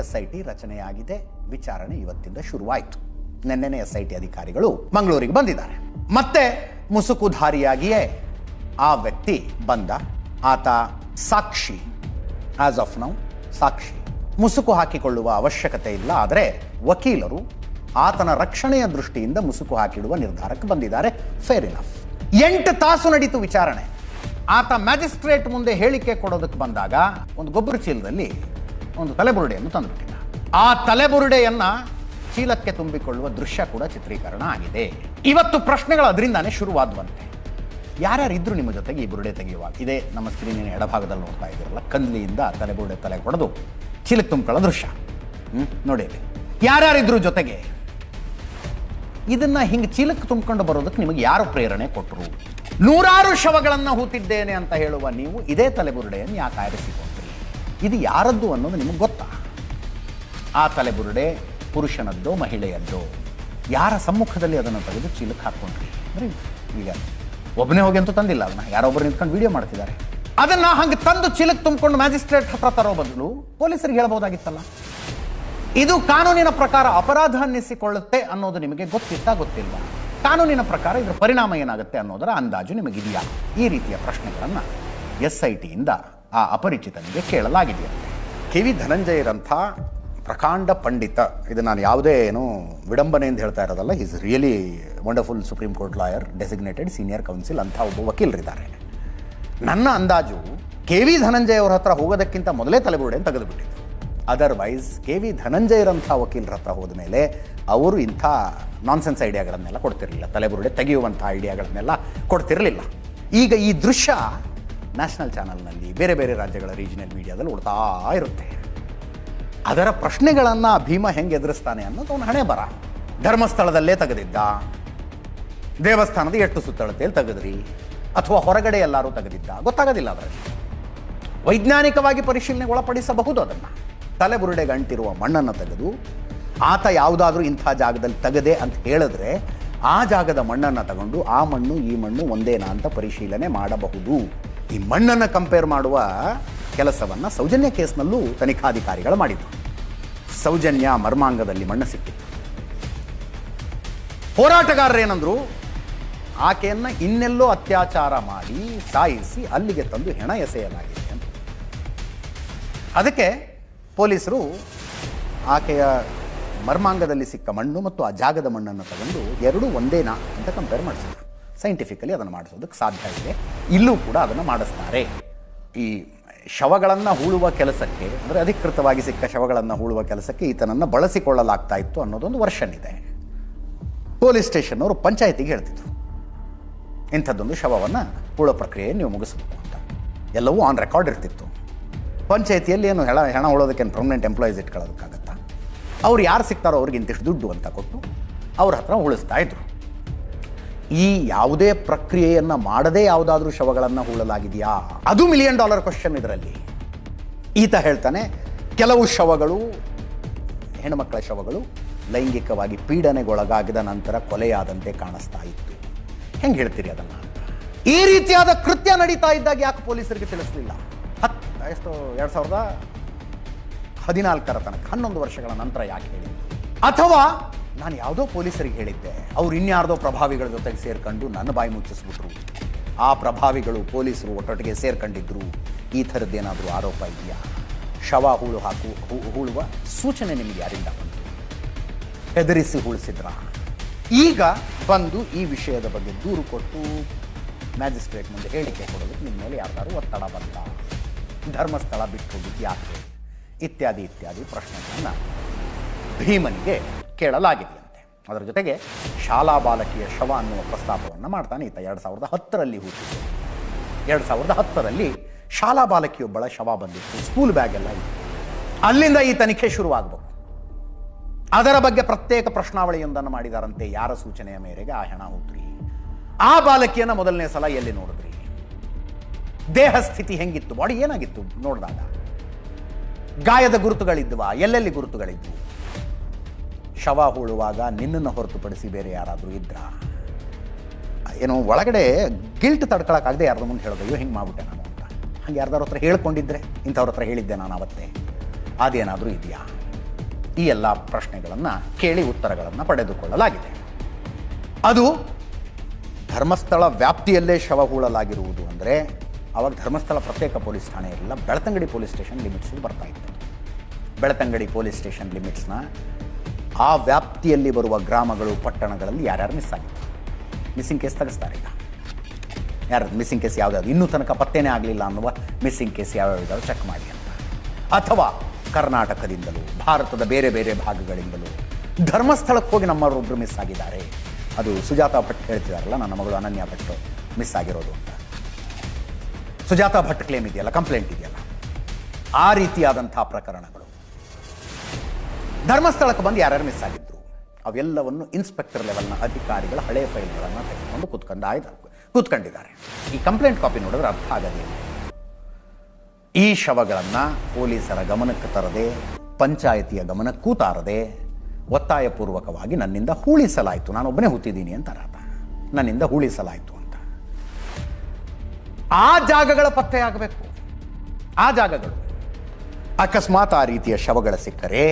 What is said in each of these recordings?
S I T ರಚನೆಯಾಗಿದೆ. ವಿಚಾರಣೆ ಇವತ್ತಿಂದ ಶುರುವಾಯಿತು. ನಿನ್ನೆನೆ ಎಸ್ ಐ ಟಿ ಅಧಿಕಾರಿಗಳು ಮಂಗಳೂರಿಗೆ ಬಂದಿದ್ದಾರೆ. ಮತ್ತೆ ಮುಸುಕುಧಾರಿಯಾಗಿಯೇ ಆ ವ್ಯಕ್ತಿ ಬಂದ. ಆತ ಸಾಕ್ಷಿ ಆಸ್ ಆಫ್ ನೌ ಸಾಕ್ಷಿ. ಮುಸುಕು ಹಾಕಿಕೊಳ್ಳುವ ಅವಶ್ಯಕತೆ ಇಲ್ಲ, ಆದರೆ ವಕೀಲರು ಆತನ ರಕ್ಷಣೆಯ ದೃಷ್ಟಿಯಿಂದ ಮುಸುಕು ಹಾಕಿಡುವ ನಿರ್ಧಾರಕ್ಕೆ ಬಂದಿದ್ದಾರೆ. ಫೇರ್ ಇನಫ್ ಎಂಟು ತಾಸು ನಡೀತು ವಿಚಾರಣೆ. ಆತ ಮ್ಯಾಜಿಸ್ಟ್ರೇಟ್ ಮುಂದೆ ಹೇಳಿಕೆ ಕೊಡೋದಕ್ಕೆ ಬಂದಾಗ, ಒಂದು ಗೊಬ್ಬರ ಚೀಲದಲ್ಲಿ ಒಂದು ತಲೆಬುರುಡೆಯನ್ನು ತಂದುಬಿಟ್ಟಿದ್ದ. ಆ ತಲೆಬುರುಡೆಯನ್ನ ಚೀಲಕ್ಕೆ ತುಂಬಿಕೊಳ್ಳುವ ದೃಶ್ಯ ಕೂಡ ಚಿತ್ರೀಕರಣ ಆಗಿದೆ. ಇವತ್ತು ಪ್ರಶ್ನೆಗಳು ಅದರಿಂದಾನೇ ಶುರುವಾದ್ವಂತೆ. ಯಾರ್ಯಾರಿದ್ರು ನಿಮ್ಮ ಜೊತೆಗೆ ಈ ಬುರುಡೆ ತೆಗೆಯುವಾಗ ಇದೇ ನಮ್ಮ ಸ್ಕ್ರೀನಿನ ಎಡಭಾಗದಲ್ಲಿ ನೋಡ್ತಾ ಇದ್ದೀರಲ್ಲ ಕಂದ್ಲಿಯಿಂದ ತಲೆಬುರುಡೆ ತಲೆ ಹೊಡೆದು ಚೀಲಕ್ಕೆ ತುಂಬಿಕೊಳ್ಳೋ ದೃಶ್ಯ. ಹ್ಮ್ ನೋಡಿ. ಯಾರ್ಯಾರಿದ್ರು ಜೊತೆಗೆ? ಇದನ್ನ ಹಿಂಗೆ ಚೀಲಕ್ಕೆ ತುಂಬಿಕೊಂಡು ಬರೋದಕ್ಕೆ ನಿಮಗೆ ಯಾರು ಪ್ರೇರಣೆ ಕೊಟ್ಟರು ನೂರಾರು ಶವಗಳನ್ನು ಹೂತಿದ್ದೇನೆ ಅಂತ ಹೇಳುವ ನೀವು ಇದೇ ತಲೆಬುರುಡೆಯನ್ನು ಯಾಕೆ ಆರಿಸಿಕೊಂಡ್ರಿ ಇದು ಯಾರದ್ದು ಅನ್ನೋದು ನಿಮಗೆ ಗೊತ್ತಾ? ಆ ತಲೆಬುರುಡೆ, ಪುರುಷನದ್ದೋ, ಮಹಿಳೆಯದ್ದೋ, ಯಾರ ಸಮ್ಮುಖದಲ್ಲಿ ಅದನ್ನು ತೆಗೆದು ಚೀಲಕ್ಕೆ ಹಾಕ್ಕೊಂಡ್ರಿ? ಅಂದ್ರೆ ಈಗ ಒಬ್ಬನೇ ಹೋಗಿ ಅಂತೂ ತಂದಿಲ್ಲ, ಅದನ್ನ ಯಾರೊಬ್ಬರು ನಿಂತ್ಕೊಂಡು ವಿಡಿಯೋ ಮಾಡ್ತಿದ್ದಾರೆ. ಅದನ್ನ ಹಂಗೆ ತಂದು ಚೀಲಕ್ಕೆ ತುಂಬಿಕೊಂಡು ಮ್ಯಾಜಿಸ್ಟ್ರೇಟ್ ಹತ್ರ ತರೋ ಬದಲು ಪೊಲೀಸರಿಗೆ ಹೇಳ್ಬೋದಾಗಿತ್ತಲ್ಲ? ಇದು ಕಾನೂನಿನ ಪ್ರಕಾರ ಅಪರಾಧ ಅನ್ನಿಸಿಕೊಳ್ಳುತ್ತೆ ಅನ್ನೋದು ನಿಮಗೆ ಗೊತ್ತಿತ್ತಾ ಗೊತ್ತಿಲ್ಲ ಕಾನೂನಿನ ಪ್ರಕಾರ ಇದರ ಪರಿಣಾಮ ಏನಾಗುತ್ತೆ ಅನ್ನೋದರ ಅಂದಾಜು ನಿಮಗಿದೆಯಾ? ಈ ರೀತಿಯ ಪ್ರಶ್ನೆಗಳನ್ನು ಎಸ್ ಐ ಟಿಯಿಂದ ಆ ಅಪರಿಚಿತನಿಗೆ ಕೇಳಲಾಗಿದೆಯಂತೆ. ಕೆ ವಿ ಧನಂಜಯರಂಥ ಪ್ರಕಾಂಡ ಪಂಡಿತ. ಇದು ನಾನು ಯಾವುದೇ ಏನು ವಿಡಂಬನೆ ಅಂತ ಹೇಳ್ತಾ ಇರೋದಲ್ಲ is really wonderful Supreme Court lawyer designated senior counsel ಅಂಥ ಒಬ್ಬ ವಕೀಲರಿದ್ದಾರೆ. ನನ್ನ ಅಂದಾಜು ಕೆ ವಿ ಧನಂಜಯ ಅವ್ರ ಹತ್ರ ಹೋಗೋದಕ್ಕಿಂತ ಮೊದಲೇ ತಲೆಬುರುಡೆಯನ್ನು ತೆಗೆದುಬಿಟ್ಟಿತ್ತು. ಅದರ್ವೈಸ್ ಕೆ ವಿ ಧನಂಜಯರಂಥ ವಕೀಲರ ಹತ್ರ ಹೋದ ಮೇಲೆ ಅವರು ಇಂಥ ನಾನ್ಸೆನ್ಸ್ ಐಡಿಯಾಗಳನ್ನೆಲ್ಲ ಕೊಡ್ತಿರಲಿಲ್ಲ. ತಲೆಬುರುಡೆ ತೆಗೆಯುವಂಥ ಐಡಿಯಾಗಳನ್ನೆಲ್ಲ ಕೊಡ್ತಿರಲಿಲ್ಲ. ಈಗ ಈ ದೃಶ್ಯ ನ್ಯಾಷನಲ್ ಚಾನಲ್ನಲ್ಲಿ ಬೇರೆ ಬೇರೆ ರಾಜ್ಯಗಳ ರೀಜನಲ್ ಮೀಡಿಯಾದಲ್ಲಿ ಓಡ್ತಾ ಇರುತ್ತೆ. ಅದರ ಪ್ರಶ್ನೆಗಳನ್ನು ಭೀಮ ಹೆಂಗೆ ಎದುರಿಸ್ತಾನೆ ಅನ್ನೋದು ಅವನ ಹಣೆ ಬರ. ಧರ್ಮಸ್ಥಳದಲ್ಲೇ ತೆಗೆದಿದ್ದ. ದೇವಸ್ಥಾನದ ಎಷ್ಟು ಸುತ್ತಳತೆಯಲ್ಲಿ ತೆಗೆದ್ರಿ. ಅಥವಾ ಹೊರಗಡೆ ಎಲ್ಲರೂ ತೆಗೆದಿದ್ದ. ಗೊತ್ತಾಗೋದಿಲ್ಲ ಅದರಲ್ಲಿ. ವೈಜ್ಞಾನಿಕವಾಗಿ ಪರಿಶೀಲನೆ ಒಳಪಡಿಸಬಹುದು ಅದನ್ನು. ತಲೆಬುರುಡೆ ಗಂಟಿರುವ ಮಣ್ಣನ್ನು ತೆಗೆದು, ಆತ ಯಾವುದಾದ್ರೂ ಇಂಥ ಜಾಗದಲ್ಲಿ ತೆಗೆದೆ ಅಂತ ಹೇಳಿದ್ರೆ, ಆ ಜಾಗದ ಮಣ್ಣನ್ನು ತಗೊಂಡು ಆ ಮಣ್ಣು ಈ ಮಣ್ಣು ಒಂದೇನಾ ಅಂತ ಪರಿಶೀಲನೆ ಮಾಡಬಹುದು. ಈ ಮಣ್ಣನ್ನು ಕಂಪೇರ್ ಮಾಡುವ ಕೆಲಸವನ್ನು ಸೌಜನ್ಯ ಕೇಸ್ನಲ್ಲೂ ತನಿಖಾಧಿಕಾರಿಗಳು ಮಾಡಿದ್ರು. ಸೌಜನ್ಯ ಮರ್ಮಾಂಗದಲ್ಲಿ ಮಣ್ಣು ಸಿಕ್ಕಿತ್ತು. ಹೋರಾಟಗಾರರೇನಂದ್ರು ಆಕೆಯನ್ನು ಇನ್ನೆಲ್ಲೋ ಅತ್ಯಾಚಾರ ಮಾಡಿ ಸಾಯಿಸಿ ಅಲ್ಲಿಗೆ ತಂದು ಹೆಣ ಎಸೆಯಲಾಗಿದೆ ಅಂತ. ಅದಕ್ಕೆ ಪೊಲೀಸರು ಆಕೆಯ ಮರ್ಮಾಂಗದಲ್ಲಿ ಸಿಕ್ಕ ಮಣ್ಣು ಮತ್ತು ಆ ಜಾಗದ ಮಣ್ಣನ್ನು ತಗೊಂಡು ಎರಡೂ ಒಂದೇನಾ ಅಂತ ಕಂಪೇರ್ ಮಾಡಿಸಿದ್ರು. ಸೈಂಟಿಫಿಕಲಿ ಅದನ್ನು ಮಾಡಿಸೋದಕ್ಕೆ ಸಾಧ್ಯ ಇದೆ. ಇಲ್ಲೂ ಕೂಡ ಅದನ್ನು ಮಾಡಿಸ್ತಾರೆ. ಈ ಶವಗಳನ್ನು ಹೂಳುವ ಕೆಲಸಕ್ಕೆ, ಅಂದರೆ ಅಧಿಕೃತವಾಗಿ ಸಿಕ್ಕ ಶವಗಳನ್ನು ಹೂಳುವ ಕೆಲಸಕ್ಕೆ ಈತನನ್ನು ಬಳಸಿಕೊಳ್ಳಲಾಗ್ತಾ ಇತ್ತು ಅನ್ನೋದೊಂದು ವರ್ಷನ್ ಇದೆ. ಪೊಲೀಸ್ ಸ್ಟೇಷನ್ ಅವರು ಪಂಚಾಯತಿಗೆ ಹೇಳ್ತಿದ್ರು. ಇಂಥದ್ದೊಂದು ಶವವನ್ನು ಹೂಳೋ ಪ್ರಕ್ರಿಯೆ ನೀವು ಮುಗಿಸಬೇಕು ಅಂತ. ಎಲ್ಲವೂ ಆನ್ ರೆಕಾರ್ಡ್ ಇರ್ತಿತ್ತು. ಪಂಚಾಯತಿಯಲ್ಲಿ ಏನು ಹೆಣ ಹೆಣ ಉಳೋದಕ್ಕೇನು ಪರ್ಮನೆಂಟ್ ಎಂಪ್ಲಾಯೀಸ್ ಇಟ್ಕೊಳ್ಳೋದಕ್ಕಾಗತ್ತಾ? ಅವ್ರು ಯಾರು ಸಿಗ್ತಾರೋ ಅವ್ರಿಗೆ ಇಂತಿಷ್ಟು ದುಡ್ಡು ಅಂತ ಕೊಟ್ಟು ಅವ್ರ ಹತ್ರ ಉಳಿಸ್ತಾ ಇದ್ರು. ಈ ಯಾವುದೇ ಪ್ರಕ್ರಿಯೆಯನ್ನು ಮಾಡದೇ ಯಾವುದಾದ್ರೂ ಶವಗಳನ್ನು ಹೂಳಲಾಗಿದೆಯಾ? ಅದು ಮಿಲಿಯನ್ ಡಾಲರ್ ಕ್ವಶನ್ ಇದರಲ್ಲಿ. ಈತ ಹೇಳ್ತಾನೆ, ಕೆಲವು ಶವಗಳು ಹೆಣ್ಣುಮಕ್ಕಳ ಶವಗಳು ಲೈಂಗಿಕವಾಗಿ ಪೀಡನೆಗೊಳಗಾಗಿದ ನಂತರ ಕೊಲೆಯಾದಂತೆ ಕಾಣಿಸ್ತಾ ಇತ್ತು. ಹೆಂಗೆ ಹೇಳ್ತೀರಿ ಅದನ್ನು? ಈ ರೀತಿಯಾದ ಕೃತ್ಯ ನಡೀತಾ ಇದ್ದಾಗ ಯಾಕೆ ಪೊಲೀಸರಿಗೆ ತಿಳಿಸಲಿಲ್ಲ? ಹತ್ತು ಎಷ್ಟು, ಎರಡು ಸಾವಿರದ ಹದಿನಾಲ್ಕರ ತನಕ, ಹನ್ನೊಂದು ವರ್ಷಗಳ ನಂತರ ಯಾಕೆ ಹೇಳಿ ಅಥವಾ ನಾನು ಯಾವುದೋ ಪೊಲೀಸರಿಗೆ ಹೇಳಿದ್ದೆ. ಅವ್ರು ಇನ್ಯಾರ್ದೋ ಪ್ರಭಾವಿಗಳ ಜೊತೆಗೆ ಸೇರ್ಕೊಂಡು ನನ್ನ ಬಾಯಿ ಮುಚ್ಚಿಸ್ಬಿಟ್ರು. ಆ ಪ್ರಭಾವಿಗಳು ಪೊಲೀಸರು ಒಟ್ಟೊಟ್ಟಿಗೆ ಸೇರ್ಕೊಂಡಿದ್ರು. ಈ ಥರದ್ದೇನಾದರೂ ಆರೋಪ ಇದೆಯಾ? ಶವ ಹೂಳು ಹಾಕು ಹೂಳುವ ಸೂಚನೆ ನಿಮಗೆ ಯಾರಿಂದ ಬಂತು? ಹೆದರಿಸಿ ಹೂಳಿಸಿದ್ರ? ಈಗ ಬಂದು ಈ ವಿಷಯದ ಬಗ್ಗೆ ದೂರು ಕೊಟ್ಟು ಮ್ಯಾಜಿಸ್ಟ್ರೇಟ್ ಮುಂದೆ ಹೇಳಿಕೆ ಕೊಡೋದಕ್ಕೆ ನಿಮ್ಮ ಮೇಲೆ ಯಾರ್ದಾರು ಒತ್ತಡ ಬಂದ ಧರ್ಮಸ್ಥಳ ಬಿಟ್ಟು ಹೋಗಿದ್ದು ಯಾಕೆ ಇತ್ಯಾದಿ ಇತ್ಯಾದಿ ಪ್ರಶ್ನೆಗಳನ್ನು ಭೀಮನಿಗೆ ಕೇಳಲಾಗಿದೆಯಂತೆ. ಅದರ ಜೊತೆಗೆ ಶಾಲಾ ಬಾಲಕಿಯ ಶವ ಅನ್ನುವ ಪ್ರಸ್ತಾಪವನ್ನು ಮಾಡ್ತಾನೆ ಈತ. ಎರಡು ಸಾವಿರದ ಹತ್ತರಲ್ಲಿ ಹುಟ್ಟಿದ್ದು. ಎರಡು ಸಾವಿರದ ಹತ್ತರಲ್ಲಿ ಶಾಲಾ ಬಾಲಕಿಯೊಬ್ಬಳ ಶವ ಬಂದಿತ್ತು. ಸ್ಕೂಲ್ ಬ್ಯಾಗ್ ಎಲ್ಲ ಇತ್ತು. ಅಲ್ಲಿಂದ ಈ ತನಿಖೆ ಶುರುವಾಗಬೇಕು ಅದರ ಬಗ್ಗೆ ಪ್ರತ್ಯೇಕ ಪ್ರಶ್ನಾವಳಿಯೊಂದನ್ನು ಮಾಡಿದಾರಂತೆ. ಯಾರ ಸೂಚನೆಯ ಮೇರೆಗೆ ಆ ಹೆಣ ಹೋದ್ರಿ. ಆ ಬಾಲಕಿಯನ್ನು ಮೊದಲನೇ ಸಲ ಎಲ್ಲಿ ನೋಡಿದ್ರಿ? ದೇಹ ಸ್ಥಿತಿ ಹೆಂಗಿತ್ತು? ಬಾಡಿ ಏನಾಗಿತ್ತು ನೋಡಿದಾಗ? ಗಾಯದ ಗುರುತುಗಳಿದ್ವಾ? ಎಲ್ಲೆಲ್ಲಿ ಗುರುತುಗಳಿದ್ವು? ಶವ ಹೂಳುವಾಗ ನಿನ್ನನ್ನು ಹೊರತುಪಡಿಸಿ ಬೇರೆ ಯಾರಾದರೂ ಇದ್ರಾ? ಏನೋ ಒಳಗಡೆ ಗಿಲ್ಟ್ ತಡ್ಕೊಳಕ್ಕಾಗದೆ ಯಾರ್ದ ಮುಂದೆ ಹೇಳೋದು, ಅಯ್ಯೋ, ಹಿಂಗೆ ಮಾಡ್ಬಿಟ್ಟೆ ನಾನು ಅಂತ. ಹಂಗೆ ಯಾರ್ದಾರ ಹತ್ರ ಹೇಳ್ಕೊಂಡಿದ್ರೆ, ಇಂಥವ್ರ ಹತ್ರ ಹೇಳಿದ್ದೆ ನಾನು ಅವತ್ತೇ. ಅದೇನಾದರೂ ಇದೆಯಾ? ಈ ಎಲ್ಲ ಪ್ರಶ್ನೆಗಳನ್ನು ಕೇಳಿ ಉತ್ತರಗಳನ್ನು ಪಡೆದುಕೊಳ್ಳಲಾಗಿದೆ. ಅದು ಧರ್ಮಸ್ಥಳ ವ್ಯಾಪ್ತಿಯಲ್ಲೇ ಶವ ಹೂಳಲಾಗಿರುವುದು ಅಂದರೆ, ಅವಾಗ ಧರ್ಮಸ್ಥಳ ಪ್ರತ್ಯೇಕ ಪೊಲೀಸ್ ಠಾಣೆ ಇರಲಿಲ್ಲ, ಬೆಳ್ತಂಗಡಿ ಪೊಲೀಸ್ ಸ್ಟೇಷನ್ ಲಿಮಿಟ್ಸ್ ಬರ್ತಾ ಇತ್ತು. ಬೆಳ್ತಂಗಡಿ ಪೊಲೀಸ್ ಸ್ಟೇಷನ್ ಲಿಮಿಟ್ಸ್ನ ಆ ವ್ಯಾಪ್ತಿಯಲ್ಲಿ ಬರುವ ಗ್ರಾಮಗಳು, ಪಟ್ಟಣಗಳಲ್ಲಿ ಯಾರ್ಯಾರು ಮಿಸ್ ಆಗಿದೆ ಮಿಸ್ಸಿಂಗ್ ಕೇಸ್ ತೆಗೆಸ್ತಾರೆ ಈಗ ಯಾರು ಮಿಸ್ಸಿಂಗ್ ಕೇಸ್ ಯಾವ್ದಾದ್ರು ಇನ್ನೂ ತನಕ ಪತ್ತೆನೇ ಆಗಲಿಲ್ಲ ಅನ್ನುವ ಮಿಸ್ಸಿಂಗ್ ಕೇಸ್ ಯಾವ್ಯಾವ ಚೆಕ್ ಮಾಡಿ ಅಂತ. ಅಥವಾ ಕರ್ನಾಟಕದಿಂದಲೂ, ಭಾರತದ ಬೇರೆ ಬೇರೆ ಭಾಗಗಳಿಂದಲೂ, ಧರ್ಮಸ್ಥಳಕ್ಕೆ ಹೋಗಿ ನಮ್ಮವರೊಬ್ಬರು ಮಿಸ್ ಆಗಿದ್ದಾರೆ. ಅದು ಸುಜಾತ ಭಟ್ ಹೇಳ್ತಿದಾರಲ್ಲ, ನನ್ನ ಮಗಳು ಅನನ್ಯ ಭಟ್ ಮಿಸ್ ಆಗಿರೋದು ಅಂತ. ಸುಜಾತ ಭಟ್ ಕ್ಲೇಮ್ ಇದೆಯಲ್ಲ ಕಂಪ್ಲೇಂಟ್ ಇದೆಯಲ್ಲ. ಆ ರೀತಿಯಾದಂಥ ಪ್ರಕರಣಗಳು. ಧರ್ಮಸ್ಥಳಕ್ಕೆ ಬಂದು ಯಾರ್ಯಾರು ಮಿಸ್ ಆಗಿದ್ರು? ಅವೆಲ್ಲವನ್ನು ಇನ್ಸ್ಪೆಕ್ಟರ್ ಲೆವೆಲ್ನ ಅಧಿಕಾರಿಗಳ ಹಳೆಯ ಫೈಲ್ಗಳನ್ನು ತೆಗೆದುಕೊಂಡು ಕೂತ್ಕೊಂಡು ಆಯ್ತು ಕೂತ್ಕೊಂಡಿದ್ದಾರೆ. ಈ ಕಂಪ್ಲೇಂಟ್ ಕಾಪಿ ನೋಡಿದ್ರೆ ಅರ್ಥ ಆಗೋದಿಲ್ಲ ಈ ಶವಗಳನ್ನು ಪೊಲೀಸರ ಗಮನಕ್ಕೆ ತರದೆ, ಪಂಚಾಯತಿಯ ಗಮನಕ್ಕೂ ತಾರದೆ ಒತ್ತಾಯಪೂರ್ವಕವಾಗಿ ನನ್ನಿಂದ ಹೂಳಿಸಲಾಯಿತು. ನಾನೊಬ್ಬನೇ ಹೂತಿದ್ದೀನಿ ಅಂತ ಅರ್ಥ. ನನ್ನಿಂದ ಹೂಳಿಸಲಾಯಿತು ಅಂತ. ಆ ಜಾಗಗಳ ಪತ್ತೆಯಾಗಬೇಕು ಆ ಜಾಗಗಳು. ಅಕಸ್ಮಾತ್ ಆ ರೀತಿಯ ಶವಗಳ ಸಿಕ್ಕರೆ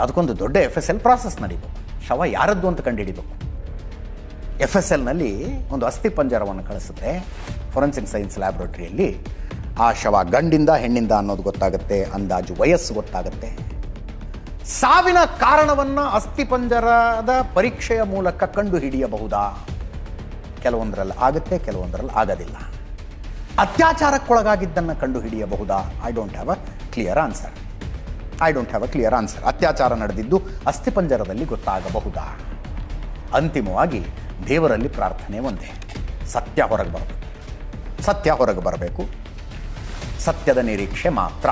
ಅದಕ್ಕೊಂದು ದೊಡ್ಡ ಎಫ್ ಎಸ್ ಎಲ್ ಪ್ರಾಸೆಸ್ ನಡೀಬೇಕು ಶವ ಯಾರದ್ದು ಅಂತ ಕಂಡುಹಿಡಿಬೇಕು. ಎಫ್ ಎಸ್ ಎಲ್ನಲ್ಲಿ ಒಂದು ಅಸ್ಥಿ ಪಂಜರವನ್ನು ಕಳಿಸಿದ್ರೆ ಫೊರೆನ್ಸಿಕ್ ಸೈನ್ಸ್ ಲ್ಯಾಬ್ರೇಟರಿಯಲ್ಲಿ ಆ ಶವ ಗಂಡಿಂದ ಹೆಣ್ಣಿಂದ ಅನ್ನೋದು ಗೊತ್ತಾಗುತ್ತೆ, ಅಂದಾಜು ವಯಸ್ಸು ಗೊತ್ತಾಗುತ್ತೆ. ಸಾವಿನ ಕಾರಣವನ್ನು ಅಸ್ಥಿಪಂಜರದ ಪರೀಕ್ಷೆಯ ಮೂಲಕ ಕಂಡು ಹಿಡಿಯಬಹುದಾ ಕೆಲವೊಂದರಲ್ಲಿ ಆಗುತ್ತೆ, ಕೆಲವೊಂದರಲ್ಲಿ ಆಗೋದಿಲ್ಲ. ಅತ್ಯಾಚಾರಕ್ಕೊಳಗಾಗಿದ್ದನ್ನು ಕಂಡು ಹಿಡಿಯಬಹುದಾ I don't have a clear answer I don't have a clear answer ಅತ್ಯಾಚಾರ ನಡೆದಿದ್ದು ಅಸ್ಥಿಪಂಜರದಲ್ಲಿ ಗೊತ್ತಾಗಬಹುದಾ? ಅಂತಿಮವಾಗಿ ದೇವರಲ್ಲಿ ಪ್ರಾರ್ಥನೆ ಒಂದೇ. ಸತ್ಯ ಹೊರಗೆ ಬರಬೇಕು. ಸತ್ಯ ಹೊರಗೆ ಬರಬೇಕು. ಸತ್ಯದ ನಿರೀಕ್ಷೆ ಮಾತ್ರ.